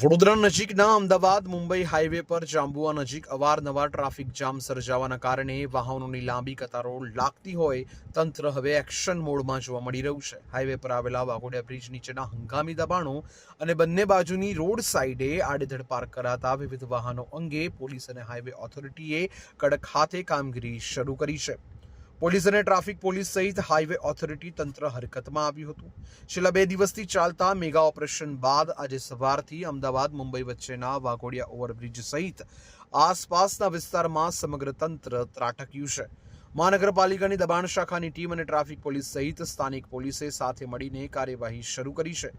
વડોદરા નજીકના અમદાવાદ, મુંબઈ હાઈવે પર જાંબુઆ નજીક અવારનવાર ટ્રાફિક જામ સર્જાવાના કારણે વાહનોની લાંબી કતારો લાગતી હોય તંત્ર હવે એક્શન મોડમાં જોવા મળી રહ્યું છે. હાઈવે પર આવેલા વાઘોડિયા બ્રિજ નીચેના હંગામી દબાણો અને બંને બાજુની રોડ સાઈડે આડેધડ પાર્ક કરાતા વિવિધ વાહનો અંગે પોલીસ અને હાઈવે ઓથોરિટીએ કડક હાથે કામગીરી શરૂ કરી છે. પોલીસ અને ટ્રાફિક પોલીસ સહિત હાઈવે ઓથોરિટી તંત્ર હરકતમાં આવ્યું હતું. છેલ્લા બે દિવસથી ચાલતા મેગા ઓપરેશન બાદ આજે સવારથી અમદાવાદ, મુંબઈ વચ્ચેના વાઘોડિયા ઓવરબ્રિજ સહિત આસપાસના વિસ્તારમાં સમગ્ર તંત્ર ત્રાટક્યું છે. મહાનગરપાલિકાની દબાણ શાખાની ટીમ અને ટ્રાફિક પોલીસ સહિત સ્થાનિક પોલીસે સાથે મળીને કાર્યવાહી શરૂ કરી છે.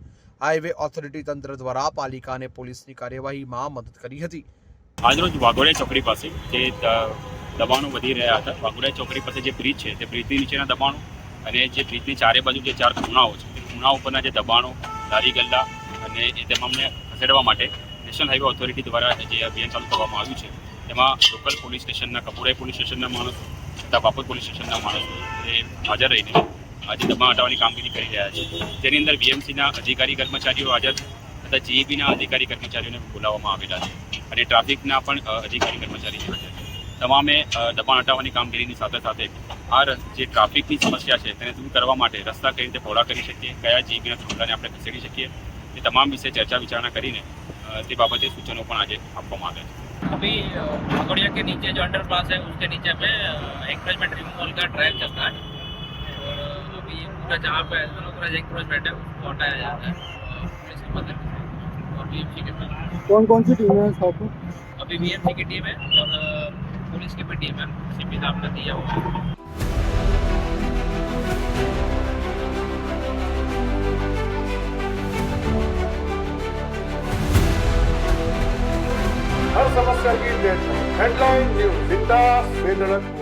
હાઈવે ઓથોરિટી તંત્ર દ્વારા પાલિકા અને પોલીસની કાર્યવાહીમાં મદદ કરી હતી. આજરોજ વાઘોડિયા ચોકડી પાસે જે દબાણો વધી રહ્યા હતા. વાઘોડિયા ચોકડી પાસે જે બ્રિજ છે, તે બ્રિજની નીચેના દબાણો અને જે બ્રિજની ચારે બાજુ જે ચાર ખૂણાઓ છે, તે ખૂણા ઉપરના જે દબાણો લારી ગલ્લા અને એ તમામને ખસેડવા માટે નેશનલ હાઈવે ઓથોરિટી દ્વારા જે અભિયાન ચાલુ કરવામાં આવ્યું છે, તેમાં લોકલ પોલીસ સ્ટેશનના, કપુરાઈ પોલીસ સ્ટેશનના માણસો તથા બાપુર પોલીસ સ્ટેશનના માણસો એ હાજર રહીને આજે દબાણ હટાવવાની કામગીરી કરી રહ્યા છે. જેની અંદર બીએમસીના અધિકારી કર્મચારીઓ હાજર તથા જીઈબીના અધિકારી કર્મચારીઓને બોલાવવામાં આવેલા છે અને ટ્રાફિકના પણ અધિકારી કર્મચારી છે. તમામે અ, દબાણ હટાવવાની કામગીરીની સાથે સાથે આ ર- જે ટ્રાફિકની સમસ્યા છે તેને દૂર કરવા માટે રસ્તા કઈ રીતે પહોળા કરી શકીએ કયા જીબીના થોડાને આપણે ખસેડી શકીએ એ તમામ વિશે ચર્ચા વિચારણા કરીને અ, તે બાબતે સૂચનો પણ આજે આપવામાં આવ્યા છે अभी अ, भगोड़िया के नीचे जो अंडर पास है उसके नीचे में एंकरेजमेंट रिमूवल का ट्रैक चलता है और अ, अभी ये पूरा जहाँ पे अनऑथराइज एंकरेजमेंट है उसको हटाया जाता है अ, पुलिस की मदद से और बीएमसी के साथ कौन कौन सी टीमें हैं साथ में अभी बीएमसी की टीम है और अ, पुलिस की भी टीम है सीपी साहब ने दिया हुआ है हर समस्या की deadline Headline News Zinda Srinarampur.